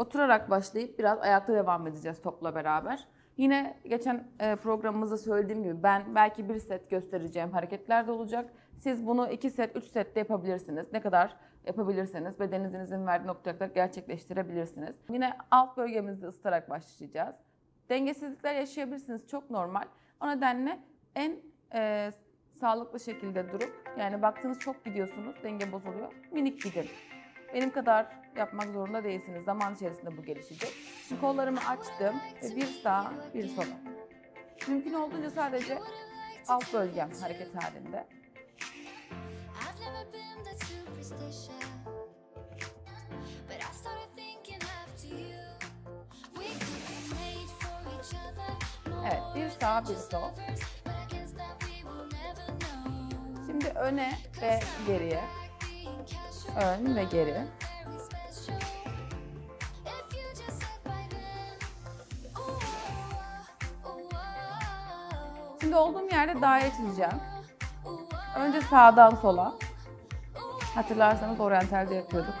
Oturarak başlayıp biraz ayakta devam edeceğiz topla beraber. Yine geçen e, programımızda söylediğim gibi ben belki bir set göstereceğim hareketler de olacak. Siz bunu iki set, üç sette yapabilirsiniz. Ne kadar yapabilirseniz bedeninizin izin verdiği noktalarda gerçekleştirebilirsiniz. Yine alt bölgemizde ısıtarak başlayacağız. Dengesizlikler yaşayabilirsiniz çok normal. O nedenle en e, sağlıklı şekilde durup yani baktığınız çok gidiyorsunuz denge bozuluyor. Minik gidin. Benim kadar yapmak zorunda değilsiniz. Zaman içerisinde bu gelişecek. Kollarımı açtım ve bir sağa bir sola. Mümkün olduğunca sadece alt bölgem hareket halinde. Evet, bir sağ bir sol. Şimdi öne ve geriye. Ön ve geri. Şimdi olduğum yerde daire çizeceğim. Önce sağdan sola. Hatırlarsanız oryantalde yapıyorduk.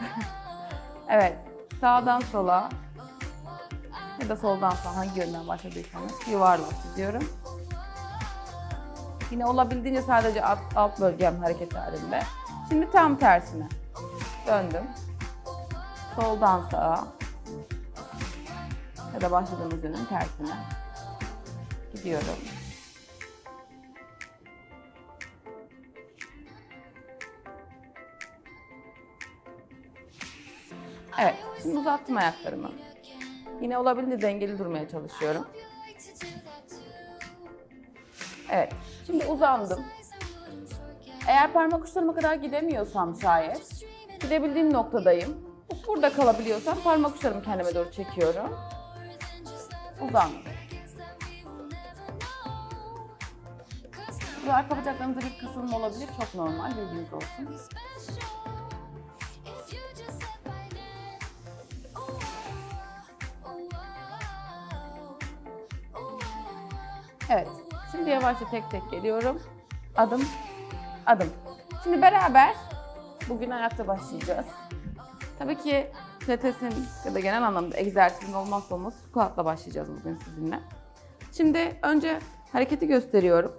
evet, sağdan sola ya da soldan sağa hangi yönden başladıysanız yuvarlak çiziyorum. Yine olabildiğince sadece alt, alt bölgem hareket halinde. Şimdi tam tersine döndüm. Soldan sağa ya da başladığımız yönün tersine gidiyorum. Evet, şimdi uzattım ayaklarımı. Yine olabildiğince dengeli durmaya çalışıyorum. Evet, şimdi uzandım. Eğer parmak uçlarıma kadar gidemiyorsam şayet, gidebildiğim noktadayım. Burada kalabiliyorsam parmak uçlarımı kendime doğru çekiyorum. Uzandım. Bu arka bacaklarınızda bir kısılma olabilir, çok normal, bilginiz olsun. Evet, şimdi yavaşça tek tek geliyorum. Adım, adım. Şimdi beraber bugün ayakta başlayacağız. Tabii ki pilatesin ya da genel anlamda egzersizin olmazsa olmaz squat'la başlayacağız bugün sizinle. Şimdi önce hareketi gösteriyorum.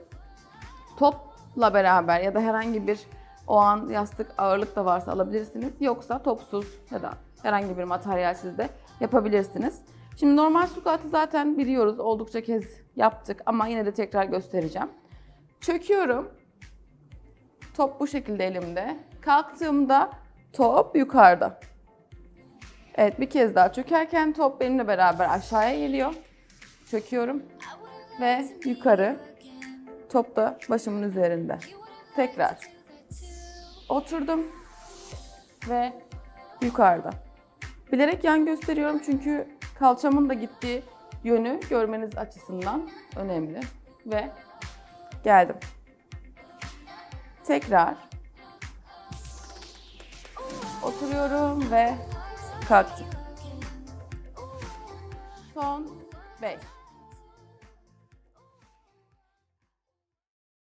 Topla beraber ya da herhangi bir o an yastık ağırlık da varsa alabilirsiniz. Yoksa topsuz ya da herhangi bir materyalsiz de yapabilirsiniz. Şimdi normal squat'ı zaten biliyoruz. Oldukça kez yaptık ama yine de tekrar göstereceğim. Çöküyorum. Top bu şekilde elimde. Kalktığımda top yukarıda. Evet bir kez daha çökerken top benimle beraber aşağıya geliyor. Çöküyorum ve yukarı. Top da başımın üzerinde. Tekrar. Oturdum ve yukarıda. Bilerek yan gösteriyorum çünkü kalçamın da gittiği yönü görmeniz açısından önemli. Ve geldim. Tekrar. Oturuyorum ve kalktım. Son 5.